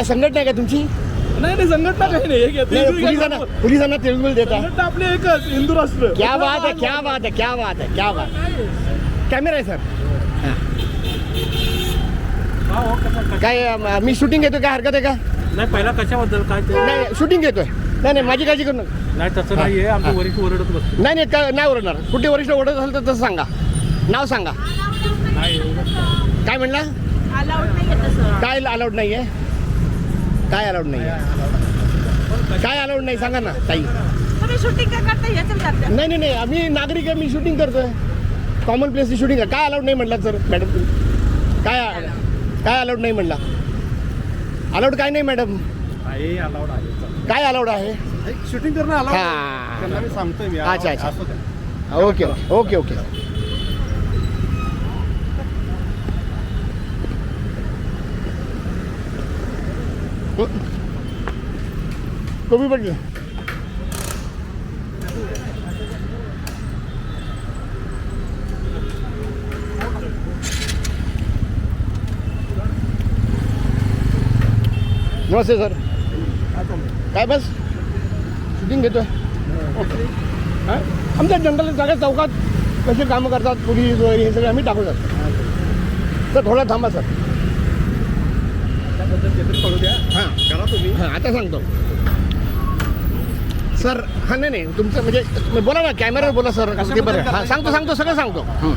काय संघटना आहे का तुमची? नाही नाही संघटना काही नाही. एक आहे. नाही, हिंदू पोलिसांना एक- पोलिसांना तिळगुळ देता. संघटना आपली एकच हिंदू राष्ट्र. क्या बात है क्या बात है क्या बात है क्या बात है. कॅमेरा आहे सर. हा, हो, कसा- कसा- काय अं, मी शूटिंग घेतोय काय हरकत आहे का? नाही पहिला कशाबद्दल काय ते? नाही शूटिंग घेतोय. नाही नाही माझी काळजी करू नका. नाही तसं नाहीये. आमचे वरिष्ठ ओरडत बसतो. नाही नाही का नाही ओरडणार. कुठे वरिष्ठ ओरडत असेल तर तसं सांगा. नाव सांगा. नाही काय म्हणला? अलाउड नाही आहे काय अलाउड नाही आहे काय अलाउड नाही काय अलाउड नाही सांगा ना ताई. तुम्ही शूटिंग नाही नाही नाही आम्ही नागरिक आहे मी शूटिंग करतोय. कॉमन प्लेसची शूटिंग आहे. काय अलाउड नाही म्हटलं सर मॅडम काय काय अलाउड नाही म्हटला? अलाउड काय नाही मॅडम आहे अलाउड आहे काय अलाउड आहे? शूटिंग करणं allowed आहे. त्यांना मी सांगतोय मी अच्छा, अच्छा. द्या. Okay okay. ओके कमी पडलं. नमस्ते सर. काय बस? शूटिंग घेतोय. ओके आमच्या जनरल सगळ्या चौकात कसे कामं करतात पोलीस वगैरे हे सगळे आम्ही टाकू शकतो सर थोडं थांबा सर. त्याबद्दल काहीतरी कळू द्या. हां. करा तुम्ही. हां आता सांगतो. सर हां नाही नाही तुमचं म्हणजे बोला ना कॅमेरावर बोला सर ते बरं. हां? सांगतो सांगतो सगळं सांगतो.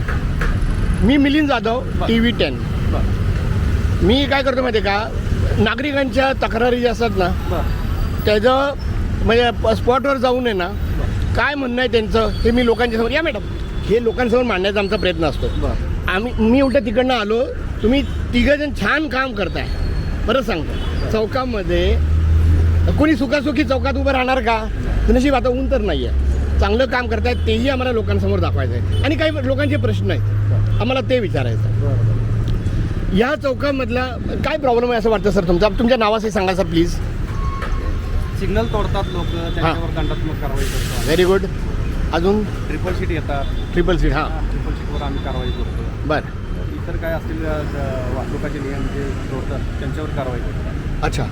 मी Milind Jadhav T V ten. मी काय करतो माहिती का? नागरिकांच्या तक्रारी ज्या असतात ना त्याचं म्हणजे स्पॉटवर जाऊन आहे ना काय म्हणणं आहे त्यांचं हे मी लोकांच्या समोर या मॅडम हे लोकांसमोर मांडण्याचा आमचा प्रयत्न असतो. आम्ही मी उलट तिकडनं आलो तुम्ही तिघंजण छान काम करताय. बरं सांगतो. चौकामध्ये कोणी सुखासुखी चौकात उभं राहणार का? नशीब आता ऊन तर नाही आहे चांगलं काम करतायत तेही आम्हाला लोकांसमोर दाखवायचं आहे आणि काही लोकांचे प्रश्न आहेत. आम्हाला ते विचारायचं या चौकामधला काय प्रॉब्लेम आहे असं वाटतं सर तुमचा? तुमच्या नावाचे सांगा सर प्लीज सिग्नल तोडतात लोक त्यांच्यावर दंडात्मक कारवाई करतात. व्हेरी गुड अजून? ट्रिपल सीट येतात. ट्रिपल सीट हां. ट्रिपल सीटवर आम्ही कारवाई करतो. बरं. इतर काय असतील वाहतुकाचे नियम जे तोडतात त्यांच्यावर कारवाई करतो अच्छा.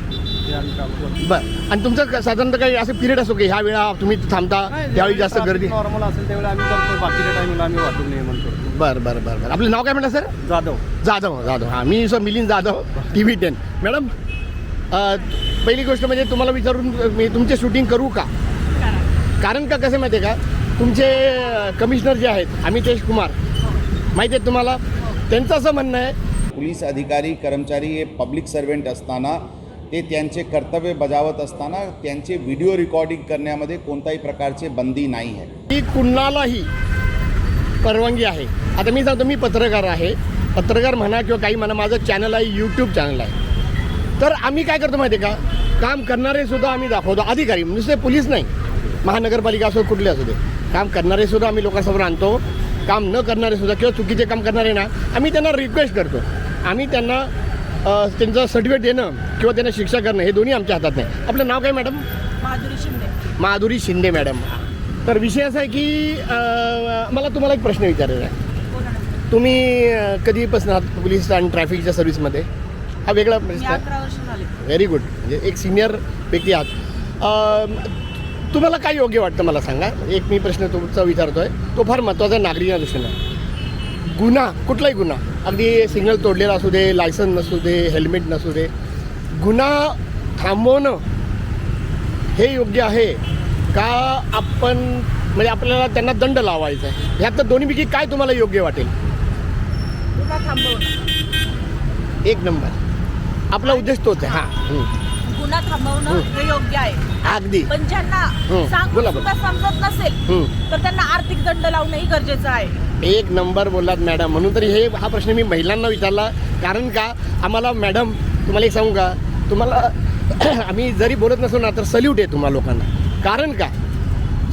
बरं. आणि तुमचं साधारणतः काही असं पिरियड असो की ह्या वेळा तुम्ही थांबता त्यावेळी जास्त गर्दी? नॉर्मल असेल त्यावेळी आम्ही करतो बाकीच्या टाइमला आम्ही वाहतूक नियमन करतो. बरं बरं बरं बरं. आपलं नाव काय म्हटलं सर? जाधव. जाधव जाधव. हां मी sir Milind Jadhav T V ten madam पहिली गोष्ट म्हणजे तुम्हाला विचारून मी तुमचे शूटिंग करू का? कारण का कसं माहिती आहे का? तुमचे कमिशनर जे आहेत अमितेश कुमार माहिती आहे तुम्हाला? त्यांचं असं म्हणणं आहे. पोलीस अधिकारी कर्मचारी हे पब्लिक सर्वंट असताना ते त्यांचे कर्तव्य बजावत असताना त्यांचे व्हिडिओ रेकॉर्डिंग करण्यामध्ये कोणत्याही प्रकारचे बंदी नाही आहे. की कुणालाही परवानगी आहे. आता मी सांगतो मी पत्रकार आहे. पत्रकार म्हणा किंवा काही म्हणा माझं चॅनल आहे यूट्यूब चॅनल आहे. तर आम्ही काय करतो माहिती आहे का? काम करणारे सुद्धा आम्ही दाखवतो. अधिकारी नुसते पोलीस नाही. महानगरपालिका असो कुठले असू दे काम करणारे सुद्धा आम्ही लोकांसमोर आणतो. काम न करणारे सुद्धा किंवा चुकीचे काम करणारे ना आम्ही त्यांना रिक्वेस्ट करतो. आम्ही त्यांना त्यांचं सर्टिफिकेट देणं किंवा त्यांना शिक्षा करणं हे दोन्ही आमच्या हातात नाही. आपलं नाव काय मॅडम माधुरी शिंदे. माधुरी शिंदे मॅडम तर विषय असा आहे की मला तुम्हाला एक प्रश्न विचारायचा आहे. तुम्ही कधीपासून आहात पोलीस आणि ट्रॅफिकच्या सर्व्हिसमध्ये? हा वेगळा प्रश्न व्हेरी गुड म्हणजे एक सिनियर व्यक्ती आहात. तुम्हाला काय योग्य वाटतं मला सांगा? एक मी प्रश्न तुमचा विचारतोय. तो फार महत्त्वाचा आहे नागरिकांच्या दृष्टीनं. गुन्हा कुठलाही गुन्हा. अगदी सिग्नल तोडलेला असू दे लायसन नसू दे हेल्मेट नसू दे. गुन्हा थांबवणं हे योग्य आहे का आपण म्हणजे आपल्याला त्यांना दंड लावायचा आहे? ह्यात दोन्हीपैकी काय तुम्हाला योग्य वाटेल? गुन्हा थांबवणं. एक नंबर. आपला उद्देश तोच आहे. हं. गुन्हा थांबवणं हं. योग्य आहे. अगदी. पण ज्यांना हं. सांगून बोला, सुद्धा समजत नसेल. तर त्यांना आर्थिक दंड लावणंही गरजेचं आहे. एक नंबर बोललात मॅडम. म्हणून तरी हे हा प्रश्न मी महिलांना विचारला. कारण का? आम्हाला मॅडम तुम्हाला एक सांगू का? तुम्हाला आम्ही जरी बोलत नसलो ना तर सल्यूट आहे तुम्हाला लोकांना. कारण का?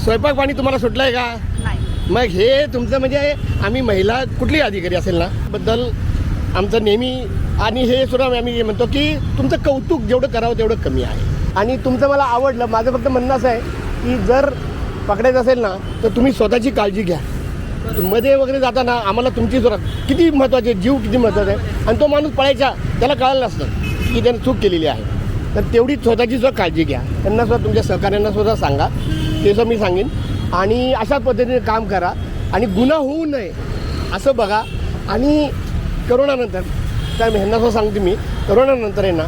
स्वयंपाक पाणी तुम्हाला सुटलं आहे का? नाही. मग हे तुमचं म्हणजे आम्ही महिला कुठली अधिकारी असेल ना? बद्दल आमचं नेहमी आणि हे सुद्धा आम्ही म्हणतो की तुमचं कौतुक जेवढं करावं तेवढं कमी आहे. आणि तुमचं मला आवडलं माझं फक्त म्हणणं असं आहे की जर पकडायचं असेल ना तर तुम्ही स्वतःची काळजी घ्या. मध्ये वगैरे जाताना आम्हाला तुमची सुरुवात किती महत्त्वाची आहे जीव किती महत्त्वाचा आहे. आणि तो माणूस पळायचा त्याला कळालं नसतं की त्याने चूक केलेली आहे. तर तेवढी स्वतःची सुद्धा काळजी घ्या. त्यांना सुद्धा तुमच्या सहकाऱ्यांना सुद्धा सांगा. ते सुद्धा मी सांगेन. आणि अशा पद्धतीने काम करा. आणि गुन्हा होऊ नये असं बघा. आणि करोनानंतर त्या ह्यांना सुद्धा सांगते मी करोनानंतर आहे ना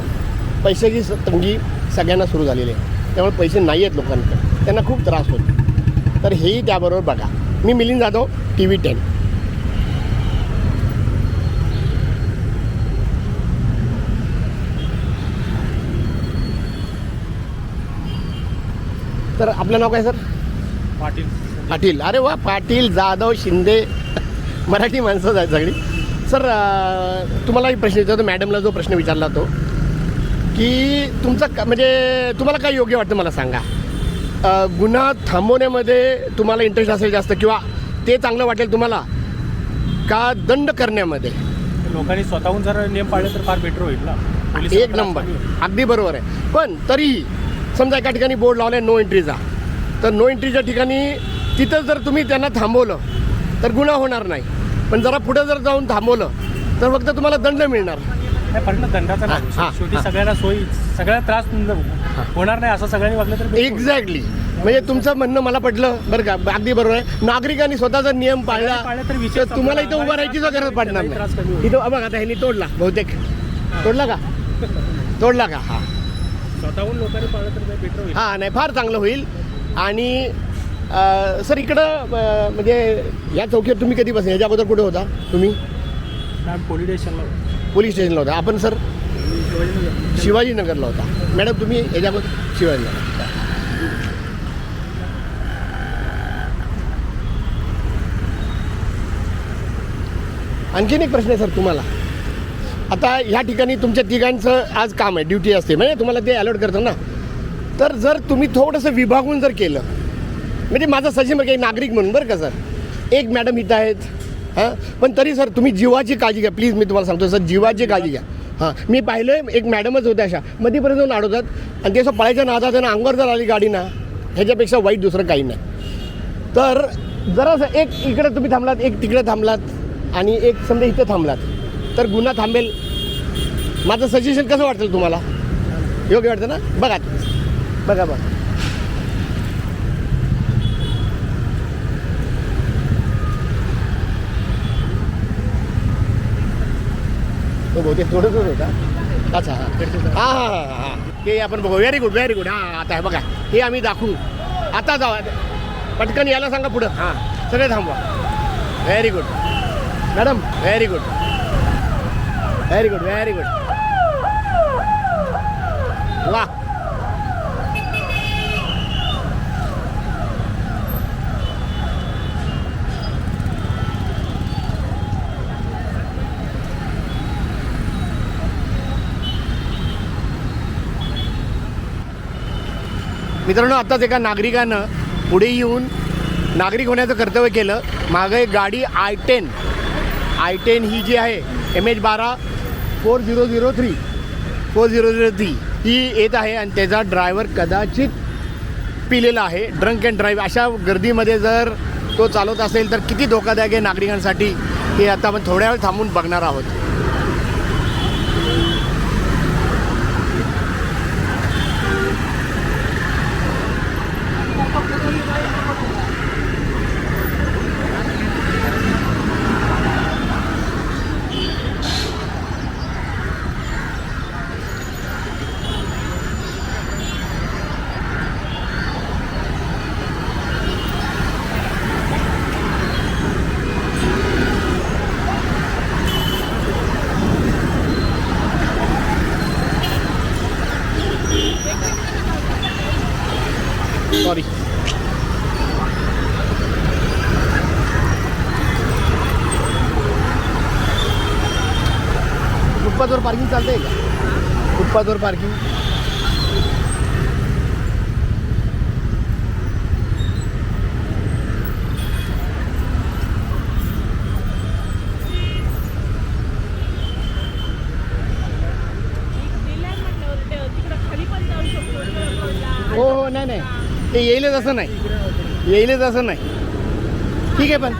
पैशाची तंगी सगळ्यांना सुरू झालेली आहे. त्यामुळे पैसे नाही आहेत लोकांकडे. त्यांना खूप त्रास होतो. तर हेही त्याबरोबर बघा. मी Milind Jadhav T V ten. तर आपलं नाव काय सर? पाटील. पाटील. अरे वा पाटील जाधव शिंदे. मराठी माणसं आहेत सगळी. सर अं, तुम्हाला एक प्रश्न विचारतो. मॅडमला जो प्रश्न विचारला तो की तुमचा का- म्हणजे तुम्हाला काय योग्य वाटतं मला सांगा. गुन्हा थांबवण्यामध्ये तुम्हाला इंटरेस्ट असेल जास्त किंवा ते चांगलं वाटेल तुम्हाला का दंड करण्यामध्ये? लोकांनी स्वतःहून जर नियम पाळले तर फार बेटर होईल ना. एक नंबर. अगदी बरोबर आहे. पण तरीही समजा एका ठिकाणी बोर्ड लावला आहे नो एंट्रीचा तर नो एंट्रीच्या ठिकाणी तिथं जर तुम्ही त्यांना थांबवलं तर गुन्हा होणार नाही. पण जरा पुढे जर जाऊन थांबवलं तर फक्त तुम्हाला दंड मिळणार. नाही फक्त दंडाचा हा, नाही हा, शेवटी हा. सगळ्यांना सोयी त्रास होणार नाही असं सगळ्यांनी वागलं तर. एक्झॅक्टली म्हणजे तुमचं म्हणणं मला पटलं बरं का? अगदी बरोबर आहे. नागरिकांनी स्वतःचा नियम पाळला पाळला तर विषय तर तुम्हाला इथं संपला. उभं राहायची सुद्धा गरज पडणार त्रास कमी नाही. होईल. इथं बघा आता ह्यांनी तोडला बहुतेक. तोडला का? तोडला का? हा. स्वतःहून लोकांनी पाळलं तर बेटर होईल. हां नाही फार चांगलं होईल. आणि सर इकडं म्हणजे या चौकीवर तुम्ही कधी बसले याच्या अगोदर कुठे होता तुम्ही? पोलीस स्टेशनला पोलीस स्टेशनला होता. आपण सर? शिवाजीनगरला होता. मॅडम तुम्ही याच्या अगोदर शिवाजीनगर. आणखीन एक प्रश्न आहे सर तुम्हाला. आता ह्या ठिकाणी तुमच्या तिघांचं आज काम आहे ड्युटी असते. म्हणजे तुम्हाला ते अलर्ट करतं ना. तर जर तुम्ही थोडंसं विभागून जर केलं म्हणजे माझं सजिम काही नागरिक म्हणून बरं का सर? एक मॅडम इथं आहेत हां? पण तरी सर तुम्ही जीवाची काळजी घ्या. प्लीज मी तुम्हाला सांगतो सर जीवाची काळजी घ्या. हां मी पाहिलं एक मॅडमच होत्या अशा. मध्यपर्यंत जाऊन अडवतात आणि ते असं पळायच्या नादात आहे ना अंगावर जर आली गाडी ना ह्याच्यापेक्षा वाईट दुसरं काही नाही. तर जरासं एक इकडे तुम्ही थांबलात एक तिकडे थांबलात आणि एक समजा इथं थांबलात. तर गुन्हा थांबेल. माझं सजेशन कसं वाटतं तुम्हाला? योग्य वाटतं ना? बघा. बघा बघा. तो बहुतेक थोडंच होता अच्छा हां. हां हां हां हां. ते आपण बघू. व्हेरी गुड व्हेरी गुड हां आता आहे बघा. हे आम्ही दाखवू. आता जाऊ. पटकन यायला सांगा पुढं. हां. सगळे थांबवा. Very good madam very good very good very good वा मित्रांनो आत्ताच एका नागरिकानं पुढे येऊन नागरिक होण्याचं कर्तव्य केलं. मागं एक गाडी आय टेन. आय टेन ही जी आहे एम एच बारा four zero zero three. Four zero zero three. ही येत आहे आणि त्याचा ड्रायव्हर कदाचित पिलेला आहे. Drunk and drive. अशा गर्दीमध्ये जर तो चालवत असेल तर किती धोकादायक आहे नागरिकांसाठी हे आता आपण थोड्या वेळ थांबून बघणार आहोत सॉरी फुटपाथवर पार्किंग चालतंय का? फुटपाथवर पार्किंग हो हो नाही नाही. ते येईलच असं नाही. येईलच असं नाही. ठीक आहे पण.